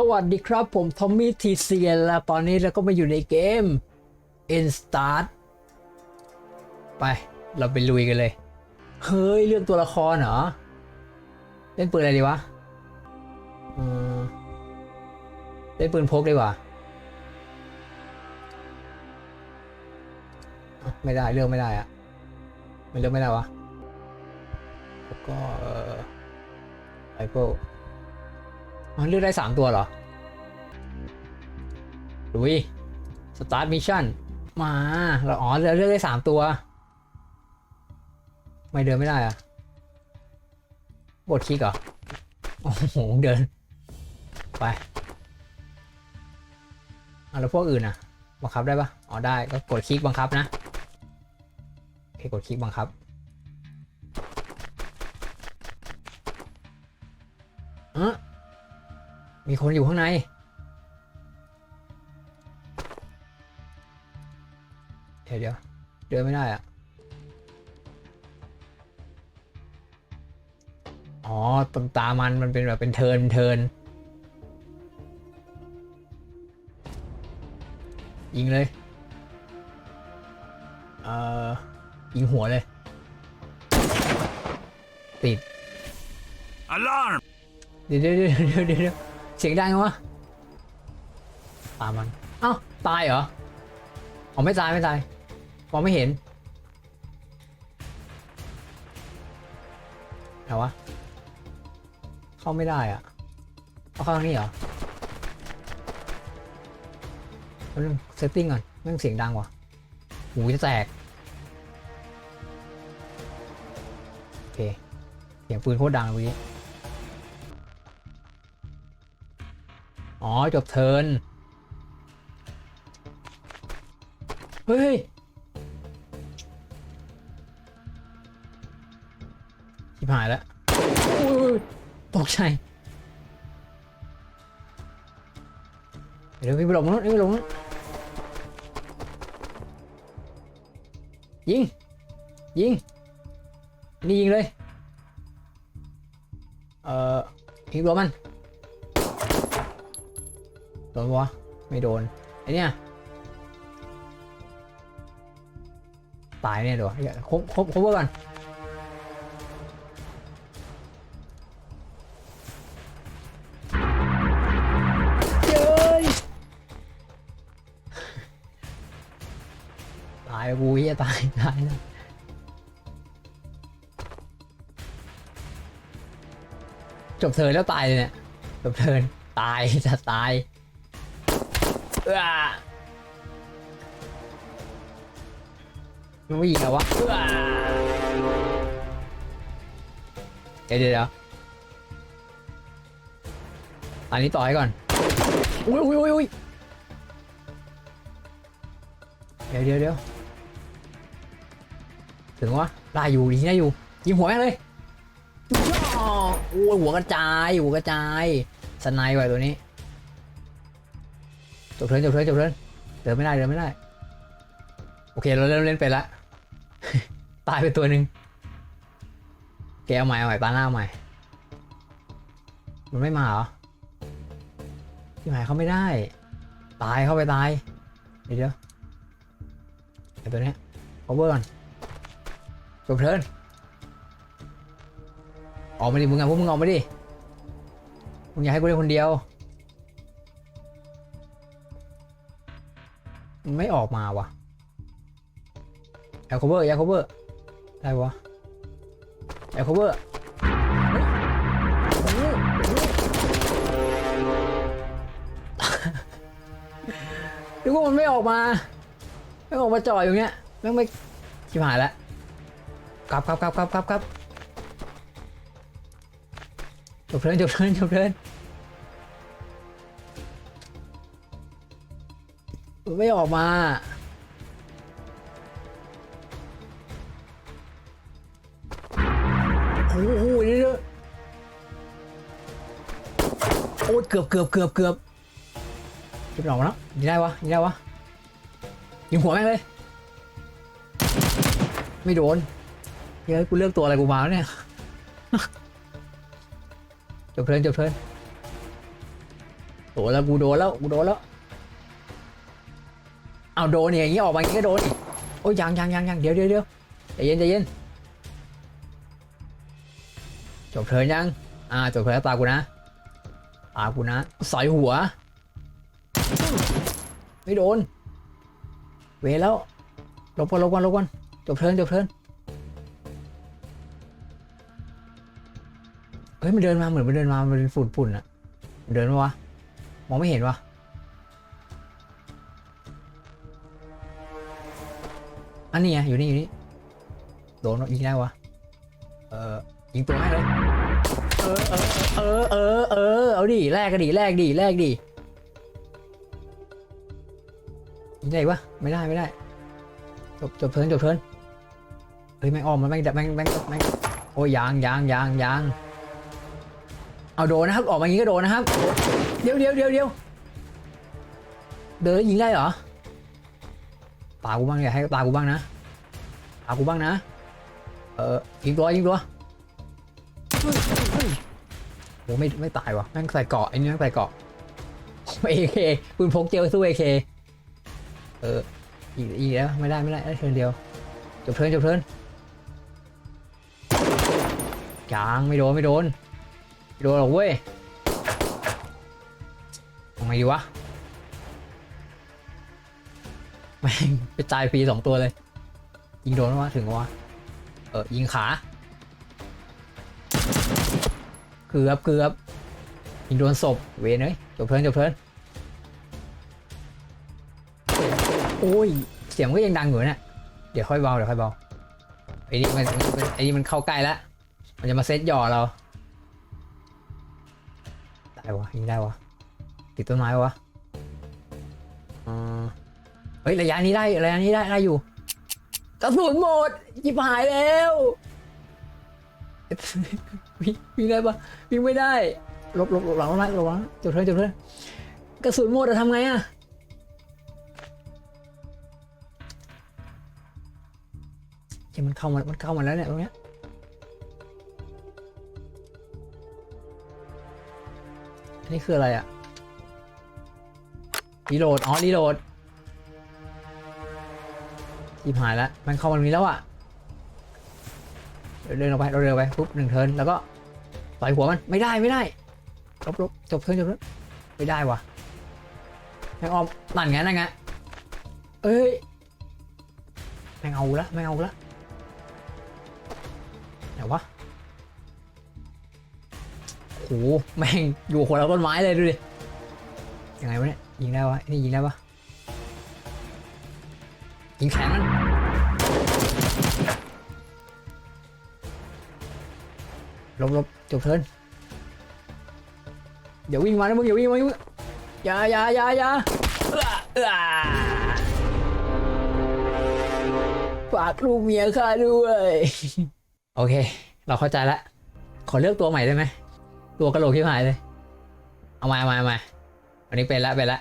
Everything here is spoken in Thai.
สวัสดีครับผมทอมมี่ทีเซียนและตอนนี้เราก็มาอยู่ในเกม In Start ไป เราไปลุยกันเลย เฮ้ย เรื่องตัวละครเหรอ เล่นปืนอะไรดีวะเล่นปืนพกดีกว่า ไม่ได้เลือกไม่ได้อะมันเลือกไม่ได้วะแล้วก็ไอเปิ ลอ๋อเลือกได้สามตัวเหรอลุยสตาร์ทมิชชั่นมาเราอ๋อเราเลือกได้สามตัวไม่เดินไม่ได้อะกดคลิกเหรอ โอ้โห เดิน ไปอะแล้วพวกอื่นอะ บังคับได้ปะอ๋อได้ ก็กดคลิกบังคับนะโอเคกดคลิกบังคับ มีคนอยู่ข้างใน เดี๋ยวเดี๋ยวเดินไม่ได้อะอ๋อตรงตามันมันเป็นแบบเป็นเทิร์นเทิร์นยิงเลย เอ่อ ยิงหัวเลย ติด Alarm! เดี๋ยวเดี๋ยวเดี๋ยวเดี๋ยวเดี๋ยวเสียงดังไงวะตามมันเอ้าตายเหรออ๋อไม่ตายไม่ตายมองไม่เห็นไหนวะเข้าไม่ได้อะเอาเข้าทางนี้เหรอแป๊บนึงเซตติ้งก่อนแม่งเสียงดังว่ะหูจะแตกโอเคเสียงปืนโคตรดังเมื่อกี้ อ๋อ จบเทิร์นเฮ้ย ชิบหายแล้วตกใจเดี๋ยวพี่ไปหลบนู้นพี่ไปหลบนู้นยิง ยิง นี่ยิงเลย เอ่อยิงตัวมัน ดนปะวะ ไม่โดน ไอเนี่ยตายเนี่ยเดี๋ยวยครบครบครบก่อนเย้ตายกูเฮียตายตายนะจบเทินแล้วตายเลยเนี่ย จบเทินตายจะตาย เออมันไม่ยิงเหรอวะเออเดี๋ยวเดี๋ยวเดี๋ยวอันนี้ต่อให้ก่อน อุ้ยอุ้ยอุ้ยอุ้ยเดี๋ยวเดี๋ยวเดี๋ยวถึงวะได้อยู่ดีได้อยู่ ยิงหัวแม่งเลยย่อโอ้ยหัวกระจายหัวกระจายสไนไว้ตัวนี้ จบเทิร์นจบเทิร์นจบเทิร์นเดินไม่ได้เดินไม่ได้ โอเคเราเริ่มเล่นไปละ ตายไปตัวหนึ่งแกเอาใหม่เอาใหม่ตาหน้าเอาใหม่ มันไม่มาเหรอที่หมายเขาไม่ได้ ตายเข้าไปตาย เดี๋ยวเดี๋ยวไอตัวเนี้ย cover ก่อนจบเทิร์นออกมาดิมึงอะพวกมึงออกมาดิ มึงอยากให้กูเล่นคนเดียว ไม่ออกมาว่ะแอลโคเวอร์แอลโคเวอร์ได้วะแอลโคเวอร์นึกว่ามันไม่ออกมาไม่ออกมาจ่อยอย่างเงี้ยแม่งไม่ชิบหายแล้วกลับกลับกลับกลับกลับกลับจบเทินจบเทินจบเทิน ไม่ออกมา โอ้โหนี่เลยโอ้ยเกือบเกือบเกือบเกือบเกือบออกแล้วยิงได้วะยิงได้วะยิงหัวแม่งเลย ไม่โดนเฮ้ยกูเลือกตัวอะไรกูมาแล้วเนี่ยจบเพลินจบเพลินโดนแล้วกูโดนแล้วกูโดนแล้ว เอาโดนนี่อย่างงี้ออกมาอย่างงี้ก็โดนอีกโอ้ยยังยังยังยังเดี๋ยวเดี๋ยวเดี๋ยวใจเย็นใจเย็นจบเทิร์นยัง อ่าจบเทิร์นแล้วตากูนะตากูนะสอยหัว ไม่โดน เวแล้วลบก่อนลบก่อนลบก่อนจบเทินจบเทินเฮ้ยมันเดินมาเหมือนมันเดินมามันเป็นฝุ่นฝุ่นอะเดินมาวะมองไม่เห็นวะ อันนี้ไงอยู่นี่อยู่นี่โดนยิงได้วะเออยิงตัวให้เลยเออเออเออเออเอาดิแลกกันดิแลกดิแลกดิยิงได้ปะไม่ได้ไม่ได้จบจบเทินจบเทินเฮ้ยแม่งออมมันแม่งแม่งแม่งแม่งโอ้ยยางยางยางยางเอาโดนนะครับออกมาอย่างนี้ก็โดนนะครับ เดี๋ยวเดี๋ยวเดี๋ยวเดี๋ยวเดินแล้วยิงได้เหรอ ตากูบ้างอย่าให้ตากูบ้างนะตากูบ้างนะ เออยิงตัวยิงตัวเฮ้ไม่ไม่ตายวะแม่งใส่เกาะไอ้นี่แม่งใส่เกาะเอเคปืนพกเจลสู้เอเคเอออีกอีกแล้วไม่ได้ไม่ได้ได้เทิร์นเดียวจบเทินจบเทินยังไม่โดนไม่โดนไม่โดนหรอกเว้ยทำไงดีวะ ม่งไปตายฟรีสองตัวเลย ยิงโดนวะถึงวะเออยิงขาเกือบเกือบยิงโดนศพเวนเอ้ยจบเทินจบเทินโอ้ยเสียงก็ยังดังอยู่เนี่ยเดี๋ยวค่อยเบาเดี๋ยวค่อยเบาไอ้นี่มันไอ้นี่มันเข้าใกล้แล้วมันจะมาเซตหย่อเราได้วะยิงได้วะติดต้นไม้วะอ่า ฮ้ยระยะนี้ได้ระยะนี้ได้ได้อยู่กระสุนหมดจิบหายแล้ววิ่งวิ่งได้ปะวิ่งไม่ได้หลบหลบหลบหลังต้นไม้หลังจบเทิร์นจบเทิร์นกระสุนหมดอะทำไงอะเฮ้ยมันเข้ามามันเข้ามาแล้วเนี่ยตรงเนี้ยอันนี่คืออะไรอะรีโหลดอ๋อรีโหลด ทีหายแล้ว มันเข้ามาตรงนี้แล้วอะเดินออกไปเราเดินออกไปปุ๊บหนึ่งเทิร์นแล้วก็ต่อยหัวมันไม่ได้ไม่ได้ลบลบจบเทิร์นจบเทิร์นไม่ได้วะแม่งออมนั่นไงนั่นไงเอ้ยแม่งเอาละแม่งเอาละไหนวะโอ้โหแม่งอยู่คนละต้นไม้เลยดูดิยังไงวะเนี่ยยิงได้วะนี่ยิงได้ปะ ยิงแข็งมันหลบหลบจบเทิร์นเดี๋ยววิ่งมานะมึงอย่าวิ่งมาอย่าอย่าอย่าอย่าเอื้อเอื้อฝากลูกเมียข้าด้วย โอเค เราเข้าใจแล้วขอเลือกตัวใหม่ได้ไหม ตัวกระโหลกที่หายเลย เอามาเอามาเอามาวันนี้เป็นละเป็นละ